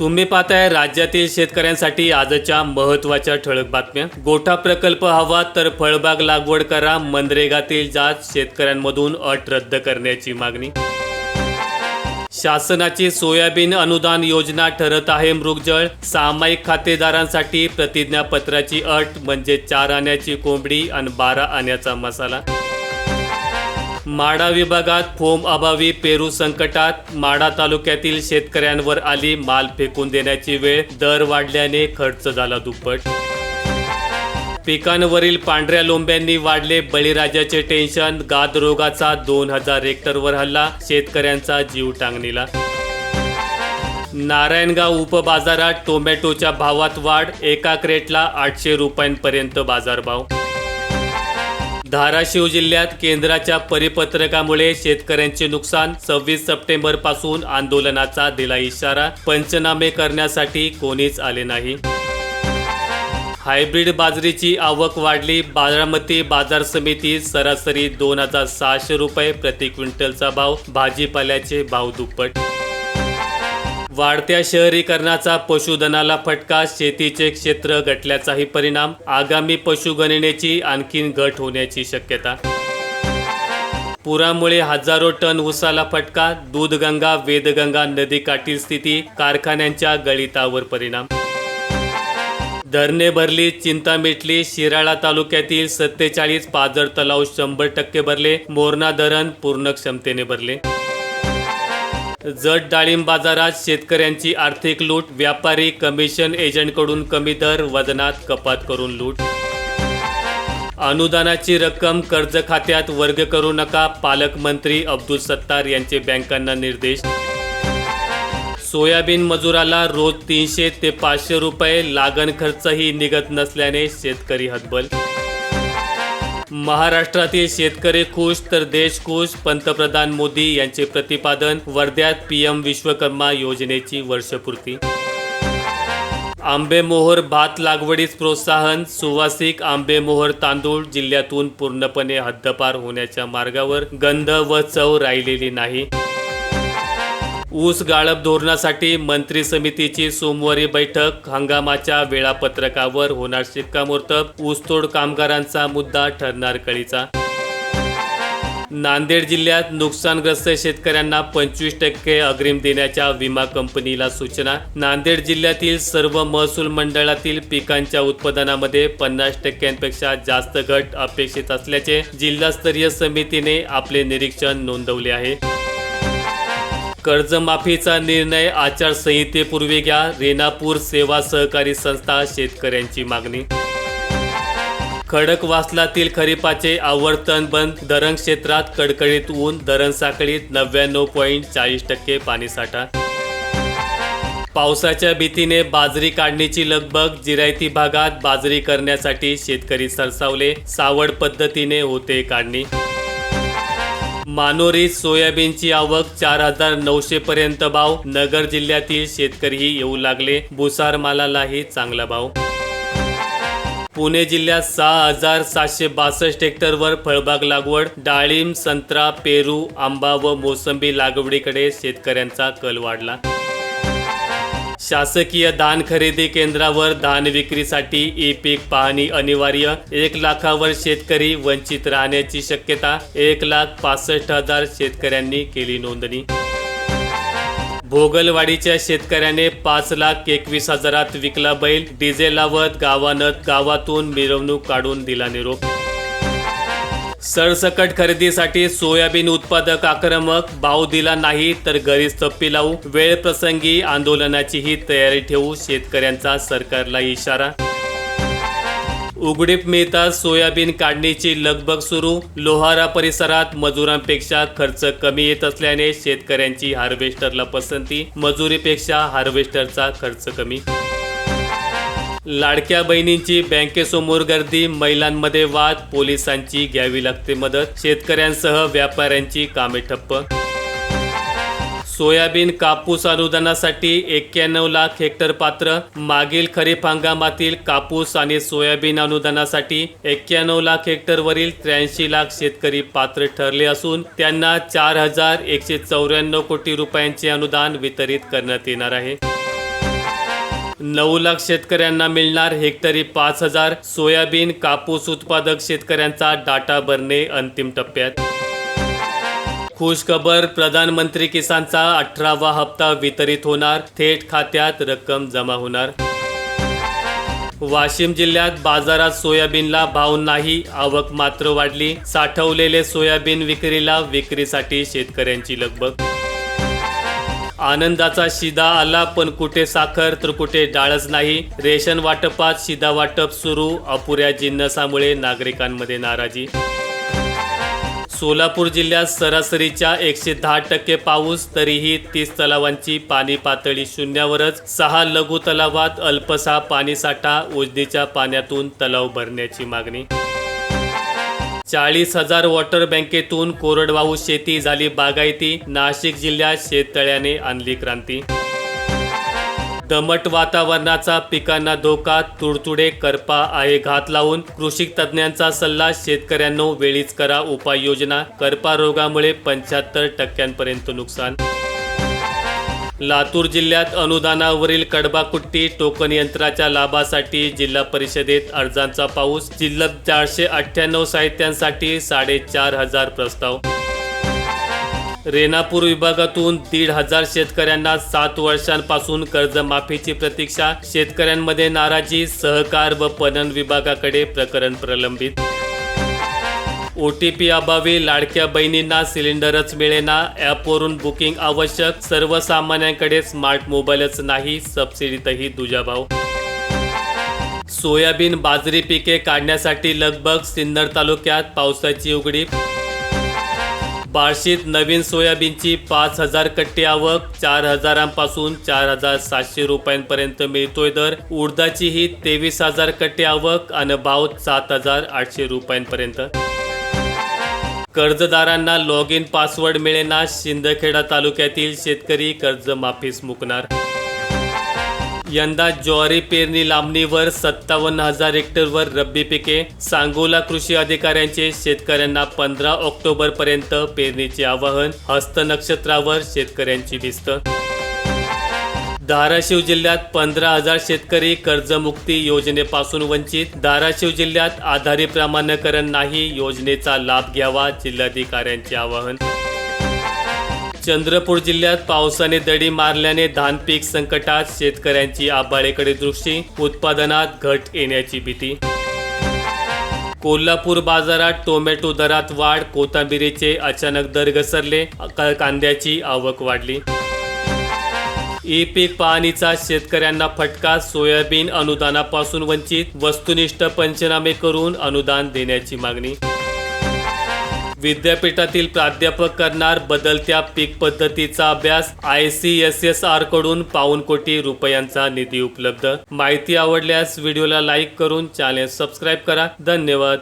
तुम्ही पाहताय राज्यातील शेतकऱ्यांसाठी आजच्या महत्त्वाच्या ठळक बातम्या. गोठा प्रकल्प हवा तर फळबाग लागवड करा मनरेगातील जात शेतकऱ्यांमधून अट रद्द करण्याची मागणी. शासनाची सोयाबीन अनुदान योजना ठरत आहे मृगजळ. सामायिक खातेदारांसाठी प्रतिज्ञापत्राची अट म्हणजे चार आण्याची कोंबडी आणि बारा आण्याचा मसाला. माडा विभागात फोम अभावी पेरू संकटात माडा तालुक्यातील शेतकऱ्यांवर आली माल फेकून देण्याची वेळ दर वाढल्याने खर्च झाला दुप्पट. पिकांवरील पांढऱ्या लोंब्यांनी वाढले बळीराजाचे टेन्शन गाद रोगाचा दोन हजार हेक्टरवर हल्ला शेतकऱ्यांचा जीव टांगणीला. नारायणगाव उपबाजारात टोमॅटोच्या भावात वाढ एका क्रेटला आठशे रुपयांपर्यंत बाजारभाव. धाराशिव जिल्ह्यात केंद्राच्या परिपत्रकामुळे शेतकऱ्यांचे नुकसान सव्वीस सप्टेंबरपासून आंदोलनाचा दिला इशारा पंचनामे करण्यासाठी कोणीच आले नाही. हायब्रिड बाजरीची आवक वाढली. बारामती बाजार समितीत सरासरी दोन हजार सहाशे रुपये प्रति क्विंटलचा भाव भाजीपाल्याचे भाव दुप्पट वाढत्या शहरीकरणाचा पशुधनाला फटका शेतीचे क्षेत्र घटल्याचाही परिणाम आगामी पशुगणनेची आणखीन घट होण्याची शक्यता. पुरामुळे हजारो टन उसाला फटका दूधगंगा वेदगंगा नदीकाठी स्थिती कारखान्यांच्या गळितावर परिणाम. धरणे भरली चिंता मिटली शिराळा तालुक्यातील सत्तेचाळीस पाजर तलाव शंभर टक्के भरले मोरणा धरण पूर्ण क्षमतेने भरले. जट डाळिंब बाजारात शेतकऱ्यांची आर्थिक लूट व्यापारी कमिशन एजंटकडून कमी दर वजनात कपात करून लूट. अनुदानाची रक्कम कर्ज खात्यात वर्ग करू नका पालकमंत्री अब्दुल सत्तार यांचे बँकांना निर्देश. सोयाबीन मजुराला रोज तीनशे ते पाचशे रुपये लागण खर्चही निघत नसल्याने शेतकरी हतबल महाराष्ट्रातील शेतकरी खुश तर देश खुश. पंतप्रधान मोदी यांचे प्रतिपादन वर्ध्यात पीएम विश्वकर्मा योजनेची वर्षपूर्ती. आंबेमोहोर भात लागवडीस प्रोत्साहन सुवासिक आंबेमोहर तांदूळ जिल्ह्यातून पूर्णपणे हद्दपार होण्याच्या मार्गावर गंध व चव राहिलेली नाही. ऊस गाळप धोरणासाठी मंत्री समितीची सोमवारी बैठक. हंगामाच्या वेळापत्रकावर होणार शिक्कामोर्तब. ऊसतोड कामगारांचा मुद्दा ठरणार कळीचा. नांदेड जिल्ह्यात नुकसानग्रस्त शेतकऱ्यांना पंचवीस टक्के अग्रिम देण्याच्या विमा कंपनीला सूचना. नांदेड जिल्ह्यातील सर्व महसूल मंडळातील पिकांच्या उत्पादनामध्ये पन्नास टक्क्यांपेक्षा जास्त घट अपेक्षित असल्याचे जिल्हास्तरीय समितीने आपले निरीक्षण नोंदवले आहे. कर्जमाफीचा निर्णय आचारसंहितेपूर्वी घ्या. रेणापूर सेवा सहकारी संस्था शेतकऱ्यांची मागणी. खडकवासलातील खरीपाचे आवर्तन बंद. धरण क्षेत्रात कडकडीत ऊन धरण साखळीत नव्याण्णव पॉईंट चाळीस टक्के पाणीसाठा पावसाच्या भीतीने बाजरी काढणीची लगबग. जिरायती भागात बाजरी करण्यासाठी शेतकरी सरसावले. सावड पद्धतीने होते काढणी. मानोरीत सोयाबीनची आवक चार हजार नऊशे पर्यंत भाव. नगर जिल्ह्यातील शेतकरीही येऊ लागले. भुसार मालालाही चांगला भाव. पुणे जिल्ह्यात सहा हजार सातशे बासष्ट हेक्टरवर फळबाग लागवड. डाळिंब संत्रा पेरू आंबा व मोसंबी लागवडीकडे शेतकऱ्यांचा कल वाढला. शासकीय धान खरेदी केंद्रावर धान विक्रीसाठी ई पीक पाहणी अनिवार्य. एक लाखावर शेतकरी वंचित राहण्याची शक्यता. एक लाख पासष्ट हजार शेतकऱ्यांनी केली नोंदणी. भोगलवाडीच्या शेतकऱ्याने पाच लाख एकवीस हजारात विकला बैल. डिझेल लावत गावानत गावातून मिरवणूक काढून दिला निरोप. सरसकट खरेदीसाठी सोयाबीन उत्पादक आक्रमक भाव दिला नाही तर घरीच तप्पी लावू. वेळ प्रसंगी आंदोलनाचीही तयारी ठेवू शेतकऱ्यांचा सरकारला इशारा. उघडीप मिळताच सोयाबीन काढणीची लगबग सुरू. लोहारा परिसरात मजुरांपेक्षा खर्च कमी येत असल्याने शेतकऱ्यांची हार्वेस्टरला पसंती. मजुरीपेक्षा हार्वेस्टरचा खर्च कमी. लाडक्या बहिणींची बँकेसमोर गर्दी महिलांमध्ये वाद पोलिसांची घ्यावी लागते मदत शेतकऱ्यांसह व्यापाऱ्यांची कामे ठप्प. सोयाबीन कापूस अनुदानासाठी एक्क्याण्णव लाख हेक्टर पात्र मागील खरीप हंगामातील कापूस आणि सोयाबीन अनुदानासाठी एक्क्याण्णव लाख हेक्टरवरील त्र्याऐंशी लाख शेतकरी पात्र ठरले असून त्यांना चार हजार एकशे चौऱ्याण्णव कोटी रुपयांचे अनुदान वितरित करण्यात येणार आहे. नऊ लाख शेतकऱ्यांना मिळणार हेक्टरी पाच हजार सोयाबीन कापूस उत्पादक शेतकऱ्यांचा डाटा भरणे अंतिम टप्प्यात. खुशखबर प्रधानमंत्री किसानचा अठरावा हप्ता वितरित होणार थेट खात्यात रक्कम जमा होणार. वाशिम जिल्ह्यात बाजारात सोयाबीनला भाव नाही आवक मात्र वाढली. साठवलेले सोयाबीन विक्रीला विक्रीसाठी शेतकऱ्यांची लगबग आनंदाचा शिदा आला पण कुठे साखर तर कुठे डाळच नाही. रेशन वाटपात शिदा वाटप सुरू अपुऱ्या जिन्नसामुळे नागरिकांमध्ये नाराजी. सोलापूर जिल्ह्यात सरासरीच्या एकशे दहा टक्के पाऊस तरीही तीस तलावांची पाणी पातळी शून्यावरच. सहा लघु तलावात अल्पसा पाणीसाठा उजनीच्या पाण्यातून तलाव भरण्याची मागणी. चाळीस हजार वॉटर बँकेतून कोरडवाहू शेती झाली बागायती. नाशिक जिल्ह्यात शेततळ्याने आणली क्रांती. दमट वातावरणाचा पिकांना धोका तुडतुडे करपा आहे घात लावून कृषी तज्ज्ञांचा सल्ला शेतकऱ्यांनो वेळीच करा उपाययोजना. करपा रोगामुळे पंच्याहत्तर टक्क्यांपर्यंत नुकसान. लातूर जिल्ह्यात अनुदानावरील कडबाकुट्टी टोकन यंत्राच्या लाभासाठी जिल्हा परिषदेत अर्जांचा पाऊस जिल्ह्यात चारशे अठ्ठ्याण्णव साहित्यांसाठी साडेचार हजार प्रस्ताव. रेणापूर विभागातून दीड हजार शेतकऱ्यांना सात वर्षांपासून कर्जमाफीची प्रतीक्षा शेतकऱ्यांमध्ये नाराजी सहकार व पणन विभागाकडे प्रकरण प्रलंबित. ओ टी पी अभावी लाडक्या बहिणींना सिलेंडरच मिळेना. ॲपवरून बुकिंग आवश्यक. सर्वसामान्यांकडे स्मार्ट मोबाईलच नाही. सबसिडीतही दुजाभाव. सोयाबीन बाजरी पिके काढण्यासाठी लगबग सिन्नर तालुक्यात पावसाची उघडी बार्शीत नवीन सोयाबीनची पाच हजार कट्टी आवक. चार हजारांपासून चार हजार सातशे रुपयांपर्यंत मिळतोय दर. उडदाचीही तेवीस हजार कट्टी आवक आणि भाव सात हजार आठशे रुपयांपर्यंत. कर्जदारांना लॉग इन पासवर्ड मिळेना शिंदखेडा तालुक्यातील शेतकरी कर्जमाफीस मुकणार. यंदा ज्वारी पेरणी लांबणीवर सत्तावन्न हजार हेक्टरवर रब्बी पिके. सांगोला कृषी अधिकाऱ्यांचे शेतकऱ्यांना पंधरा ऑक्टोबर पर्यंत पेरणीचे आवाहन. हस्त नक्षत्रावर शेतकऱ्यांची भिस्त धाराशिव जिल्ह्यात पंधरा हजार शेतकरी कर्जमुक्ती योजनेपासून वंचित. धाराशिव जिल्ह्यात आधारी प्रमाणीकरण नाही योजनेचा लाभ घ्यावा जिल्हाधिकाऱ्यांचे आवाहन. चंद्रपूर जिल्ह्यात पावसाने दडी मारल्याने धान पीक संकटात शेतकऱ्यांची आबाळेकडे दृष्टी उत्पादनात घट येण्याची भीती. कोल्हापूर बाजारात टोमॅटो दरात वाढ कोथांबिरीचे अचानक दर घसरले कांद्याची आवक वाढली. ई पीक पाहणीचा शेतकऱ्यांना फटका सोयाबीन अनुदानापासून वंचित वस्तुनिष्ठ पंचनामे करून अनुदान देण्याची मागणी. विद्यापीठातील प्राध्यापक करणार बदलत्या पीक पद्धतीचा अभ्यास आय सी एस एस आरकडून पाऊन कोटी रुपयांचा निधी उपलब्ध. माहिती आवडल्यास व्हिडिओला लाईक करून चॅनेल सबस्क्राईब करा. धन्यवाद.